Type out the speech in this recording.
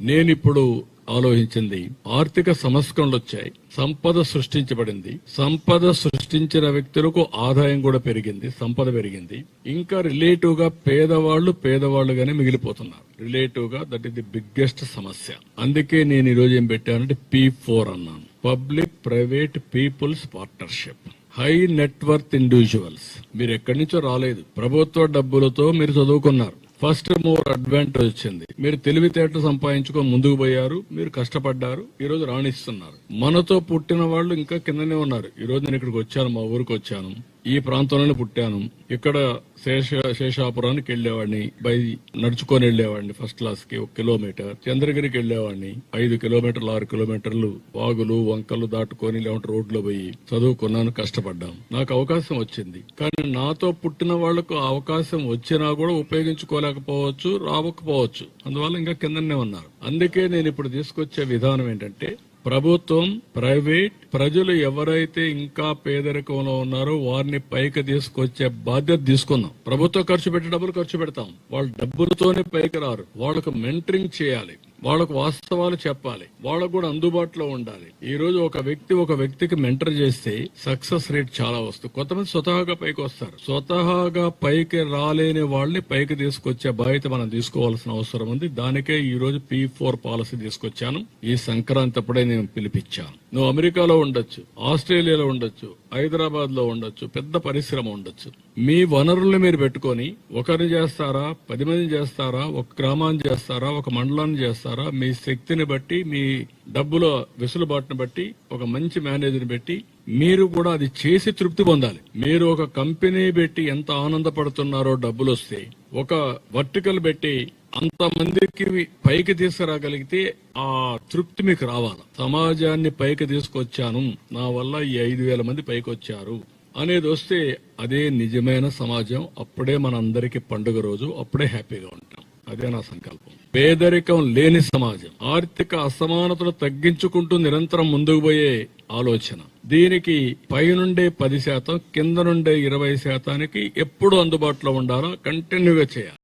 నేనిప్పుడు ఆలోచించింది ఆర్థిక సంస్కరణలు వచ్చాయి సంపద సృష్టించబడింది. సంపద సృష్టించిన వ్యక్తులకు ఆదాయం కూడా పెరిగింది సంపద పెరిగింది. ఇంకా రిలేటివ్గా పేదవాళ్ళు పేదవాళ్ళుగానే మిగిలిపోతున్నారు. రిలేటివ్గా దట్ ఈస్ ది బిగ్గెస్ట్ సమస్య. అందుకే నేను ఈ రోజు ఏం పెట్టానంటే పీ ఫోర్ అన్నాను. Public private people's partnership. High net worth individuals. మీరు ఎక్కడి నుంచో రాలేదు. ప్రభుత్వ డబ్బులతో మీరు చదువుకున్నారు. ఫస్ట్ మోర్ అడ్వాంటేజ్ వచ్చింది. మీరు తెలివితేటలు సంపాదించుకొని ముందుకు పోయారు మీరు కష్టపడ్డారు ఈ రోజు రాణిస్తున్నారు. మనతో పుట్టిన వాళ్ళు ఇంకా కిందనే ఉన్నారు. ఈ రోజు నేను ఇక్కడికి వచ్చాను మా ఊరికి వచ్చాను. ఈ ప్రాంతంలోనే పుట్టాను. ఇక్కడ శేష శేషాపురానికి వెళ్ళేవాడిని బై నడుచుకొని వెళ్ళేవాడిని ఫస్ట్ క్లాస్కి ఒక కిలోమీటర్. చంద్రగిరికి వెళ్ళేవాడిని ఐదు కిలోమీటర్లు ఆరు కిలోమీటర్లు వాగులు వంకలు దాటుకొని లేవంటే రోడ్లో పోయి చదువుకున్నాను కష్టపడ్డాం. నాకు అవకాశం వచ్చింది. కానీ నాతో పుట్టిన వాళ్ళకు అవకాశం వచ్చినా కూడా ఉపయోగించుకోలేకపోవచ్చు రావకపోవచ్చు అందువల్ల ఇంకా కిందనే ఉన్నారు. అందుకే నేను ఇప్పుడు తీసుకొచ్చే విధానం ఏంటంటే ప్రభుత్వం ప్రైవేట్ ప్రజలు ఎవరైతే ఇంకా పేదరికంలో ఉన్నారో వారిని పైకి తీసుకొచ్చే బాధ్యత తీసుకుందాం. ప్రభుత్వం ఖర్చు పెట్టే డబ్బులు ఖర్చు పెడతాం. వాళ్ళు డబ్బులతోనే పైకి రారు. వాళ్ళకు మెంటరింగ్ చేయాలి. వాళ్ళకు వాస్తవాలు చెప్పాలి. వాళ్ళకు కూడా అందుబాటులో ఉండాలి. ఈ రోజు ఒక వ్యక్తి ఒక వ్యక్తికి మెంటర్ చేస్తే సక్సెస్ రేట్ చాలా వస్తుంది కొంతమంది స్వతహాగా పైకి వస్తారు. స్వతహాగా పైకి రాలేని వాళ్ళని పైకి తీసుకొచ్చే బాధ్యత మనం తీసుకోవాల్సిన అవసరం ఉంది. దానికే ఈ రోజు పీ ఫోర్ పాలసీ తీసుకొచ్చాను. ఈ సంక్రాంతి అప్పుడే నేను పిలిపించాను. నువ్వు అమెరికాలో ఉండొచ్చు ఆస్ట్రేలియాలో ఉండొచ్చు హైదరాబాద్లో ఉండొచ్చు పెద్ద పరిశ్రమ ఉండొచ్చు. మీ వనరుల్ని మీరు పెట్టుకొని ఒకరిని చేస్తారా పది మంది చేస్తారా ఒక గ్రామాన్ని చేస్తారా ఒక మండలాన్ని చేస్తారా మీ శక్తిని బట్టి మీ డబ్బుల వెసులుబాటుని బట్టి ఒక మంచి మేనేజర్ని పెట్టి మీరు కూడా అది చేసి తృప్తి పొందాలి. మీరు ఒక కంపెనీ పెట్టి ఎంత ఆనందపడుతున్నారో డబ్బులు వస్తే ఒక వర్టికల్ పెట్టి అంత మందికి పైకి తీసుకురాగలిగితే ఆ తృప్తి మీకు రావాలి. సమాజాన్ని పైకి తీసుకొచ్చాను. నా వల్ల ఈ ఐదు వేల మంది పైకి వచ్చారు అనేది వస్తే అదే నిజమైన సమాజం అప్పుడే మనందరికీ పండుగ రోజు అప్పుడే హ్యాపీగా ఉంటాం. అదే నా సంకల్పం. పేదరికం లేని సమాజం ఆర్థిక అసమానతలు తగ్గించుకుంటూ నిరంతరం ముందుకు పోయే ఆలోచన. దీనికి పైనుండే పది శాతం కింద నుండే ఇరవై శాతానికి ఎప్పుడు అందుబాటులో ఉండాలో కంటిన్యూగా చేయాలి.